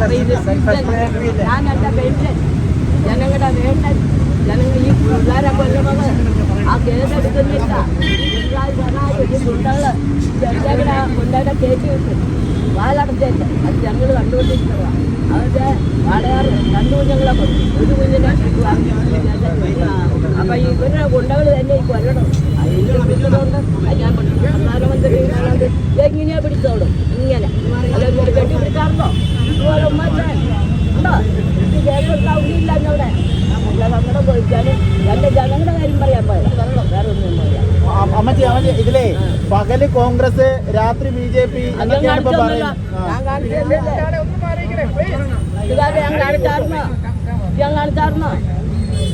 എന്റെ പെൻഷൻ ജനങ്ങളുടെ വേണ്ട ജനങ്ങൾ ഈ പിള്ളേരെ കൊല്ലണത് ആ കേസെടുക്കുന്നില്ല പിള്ളേർ പറഞ്ഞാൽ ഈ ഗുണ്ടകൾ ചെറുതകളെ ഗുണ്ടകളെ കയറ്റി വിട്ടു. വാലടച്ചേറ്റ് അത് ഞങ്ങൾ കണ്ടുകൊണ്ടിരിക്കുക അവരുടെ വാടകാറ് രണ്ട് കുഞ്ഞുങ്ങളെ കൊന്നു. ഒരു കുഞ്ഞിനെ അപ്പൊ ഇവരുടെ ഗുണ്ടകൾ തന്നെ ഈ കൊല്ലണം. അതിന്റെ പിടിച്ചതുകൊണ്ട്? ഞാൻ പ്രധാനമന്ത്രി എങ്ങനെയാ പിടിച്ചോളും ഇങ്ങനെ അല്ലെങ്കിൽ കെട്ടി പിടിക്കാറുണ്ടോ ഇതുപോലെ ഉമ്മച്ചേ ഉണ്ടോ ഇത് കേൾക്കുന്നില്ല എന്നവിടെ അല്ല നമ്മുടെ പോയിക്കാനും എന്റെ ജനങ്ങളുടെ കാര്യം പറയാൻ പോയതാ വേറെ ഒന്നും പറയാം അ- അമ്മച്ചി അമ്മച്ചി ഇതിലേ പകൽ കോൺഗ്രസ് രാത്രി ബി ജെ പി എന്നൊക്കെയാണ് ഇപ്പൊ. പറയുന്നത്?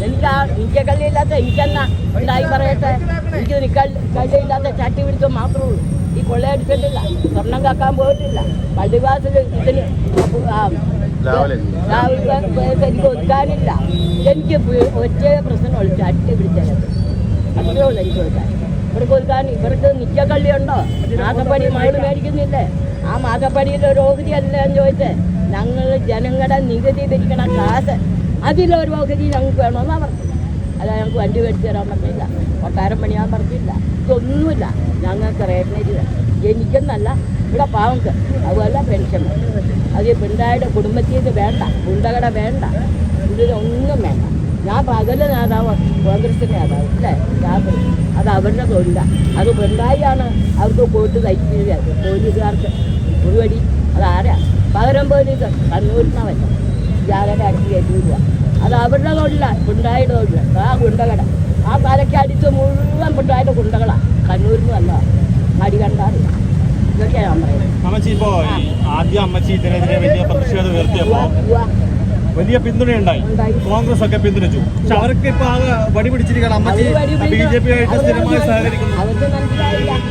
എനിക്ക് എനിക്ക് കള്ളിയില്ലാത്ത എനിക്കെന്നാ? ഉണ്ടായി പറയട്ടെ. എനിക്ക് കള്ളിയില്ലാത്ത ചട്ടി പിടിച്ചോ മാത്രമേ ഉള്ളൂ. ഈ കൊള്ളയടിച്ചിട്ടില്ല സ്വർണം കാക്കാൻ പോയിട്ടില്ല. പള്ളിവാസിൽ ഇതിന് എനിക്ക് ഒതുക്കാനില്ല. എനിക്ക് ഒറ്റ പ്രശ്നമുള്ളൂ ചട്ടി പിടിച്ചത് അത്രേ ഉള്ളൂ എനിക്ക് ഒതുക്കാൻ. ഇവർക്ക് ഒതുക്കാൻ ഇവർക്ക് നിത്യക്കള്ളിയുണ്ടോ മാസപ്പടി മകൾ മേടിക്കുന്നില്ലേ? ആ മാസപ്പടിയിൽ ഒരു ഓഹരി അല്ല എന്ന് ചോദിച്ചേ. ഞങ്ങൾ ജനങ്ങളുടെ നികുതി പിരിക്കണ കാശ് അതിലൊരു ഓഹരി ഞങ്ങൾക്ക് വേണമെന്നാണ് പറഞ്ഞത്. അല്ല ഞങ്ങൾക്ക് വണ്ടി മേടിച്ച് തരാൻ പറഞ്ഞില്ല. കൊട്ടാരം പണിയാൻ പറഞ്ഞില്ല. ഇതൊന്നുമില്ല. ഞങ്ങൾക്ക് റേഷനേജ് എനിക്കെന്നല്ല ഇവിടെ പാവങ്ങൾക്ക് അതുപോലെ പെൻഷൻ. അത് പിണ്ടായുടെ കുടുംബത്തിൽ നിന്ന് വേണ്ട. ഗുണ്ടകട വേണ്ട. ഇതിലൊന്നും വേണ്ട. ഞാൻ പകൽ നേതാവ് കോൺഗ്രസ് നേതാവ് അല്ലേ? രാത്രി അത് അവരുടെ തൊഴിലാണ് അത് പിണ്ടായിയാണ് അവർക്ക് കോട്ട് തയ്ക്കുന്നത്. പോലീസുകാർക്ക് ഒരുപടി. അതാരാ പകരം പോലീസ്. കണ്ണൂരിനവൻ. ജാഗര അടുത്ത് കയറ്റില്ല അത് അവരുടെ തൊഴിലാണ് പിണ്ടായുടെ തൊഴിലാണ് ആ ഗുണ്ടകട ആ തലയ്ക്ക് അടിച്ച് മുഴുവൻ പിണ്ടായിട്ട് ഗുണ്ടകളാണ് കണ്ണൂരിൽ നിന്ന് വന്നതാ. അടി കണ്ടാറില്ല ഇതൊക്കെയാണ് ഞാൻ പറയുന്നത്. അമ്മച്ചി ഇപ്പോ ആദ്യം അമ്മച്ചി ഇതിനെതിരെ വലിയ പ്രതിഷേധം ഉയർത്തിയപ്പോ ഉവ്വ. വലിയ പിന്തുണയുണ്ടായി. കോൺഗ്രസ് ഒക്കെ പിന്തുണച്ചു. പക്ഷെ അവർക്ക് ഇപ്പൊ ആകെ വടി പിടിച്ചിരിക്കണം അമ്മച്ചി ബി ജെ പി ആയിട്ട് സ്ഥിരമായി. സഹകരിക്കുന്നു.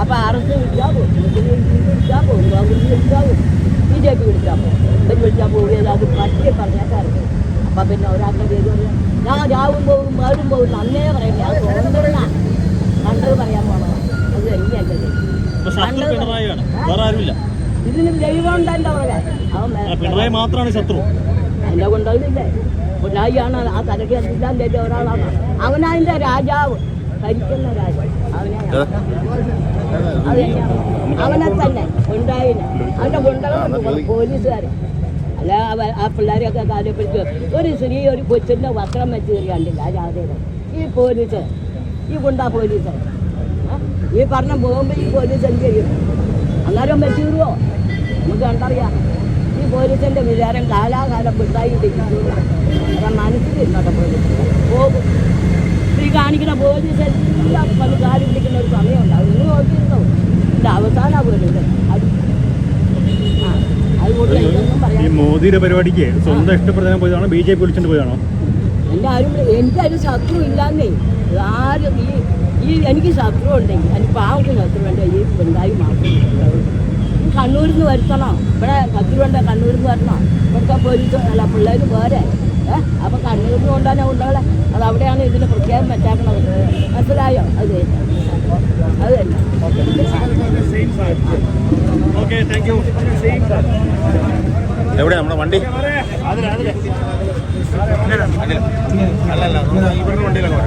അപ്പൊ അറസ്റ്റ് വിളിച്ചാൽ പോകും വിളിച്ചാൽ പോകും കോൺഗ്രസ് വിളിച്ചാൽ പോകും ബി ജെ പി വിളിച്ചാൽ പോകും ഇവർ വിളിച്ചാൽ പോവുകയില്ല അത് പറ്റിയെ പറഞ്ഞേക്കാറുണ്ട് അപ്പൊ പിന്നെ പേര് പറയാം. ഞാൻ രാവും പോകും മേടും പോകും അന്നേ പറയും ഞാൻ സ്വതന്ത്രനാണ് കണ്ടത് പറയാൻ പോണതാണ് അത് തന്നെയല്ലേ ഇപ്പൊ ശത്രു പിണറായിയാണ്. വേറെ ആരുമില്ല. ഇതിന് ദൈവം ഉണ്ട് എന്റെ പുറകെ അവൻ ആ, വേ- പിണറായി മാത്രമാണ് ശത്രു. അതിന്റെ കൊണ്ടതില്ലേ പിണറായിയാണ് ആ എത്തിക്കാൻ തരുന്ന ഒരാളാണ്. അവനതിന്റെ രാജാവ്. ഭരിക്കുന്ന രാജാവ്. അവനെ അവനെ തന്നെ ഉണ്ടായില്ല അവന്റെ ഗുണ്ടകളുണ്ട് പോലീസുകാരെ. അല്ല ആ പിള്ളേരെയൊക്കെ കാലപ്പിടിച്ച് ഒരു സ്ത്രീ ഒരു കൊച്ചിന്റെ വസ്ത്രം വെച്ച് കയറിയാണ്ടില്ല ആ ജാഥയുടെ ഈ പോലീസ് ഈ ഗുണ്ട പോലീസ്. ഈ പറഞ്ഞ ബോംബ് ഈ പോലീസ് എന്ത് ചെയ്യും? അന്നേരം വെച്ച് നമുക്ക് കണ്ടറിയാം. ഈ പോലീസിന്റെ വിചാരം കാലാകാലം പിള്ളായി അത് മനസ്സിലിരുന്നോട്ടെ പോലീസ് പോകും. ഈ കാണിക്കുന്ന പോലീസ് എല്ലാം പല കാര്യം പിടിക്കുന്ന ഒരു സമയമുണ്ടാവും ഇന്ന് നോക്കിയിരുന്നു? ഇത് അവസാന പോലീസ് ഈ മോദിയുടെ പരിപാടിക്ക് സ്വന്തം ഇഷ്ടപ്രകാരം പോയതാണോ? ബി ജെ പി വിളിച്ചിട്ട് പോയതാണോ? എന്റെ ആരും എനിക്കൊരു ശത്രു ഇല്ലാന്നേ ആരും ഈ ഈ എനിക്ക് ശത്രു ഉണ്ടെങ്കിൽ എനിക്ക് പാവക്ക് ശത്രു വേണ്ട ഈ പിണ്ടായി മാത്രം കണ്ണൂരിൽ നിന്ന് വരുത്തണം. ഇവിടെ ശത്രു വേണ്ട കണ്ണൂരിൽ നിന്ന് വരണം. ഇവിടുത്തെ പോലീസ് അല്ല പിള്ളേർ പോരെ ഏഹ് അപ്പം കണ്ണൂരിൽ നിന്ന് കൊണ്ടാണ് കൊണ്ടുപോകെ അത് അവിടെയാണ് ഇതിന് പ്രത്യേകം വെച്ചേക്കണത് മനസ്സിലായോ? അത്. അത് തന്നെ. എവിടെയാ? നമ്മുടെ വണ്ടി? അതിലെ അതിലെ. അല്ലല്ല ഇവിടെ വണ്ടിയിലാണ്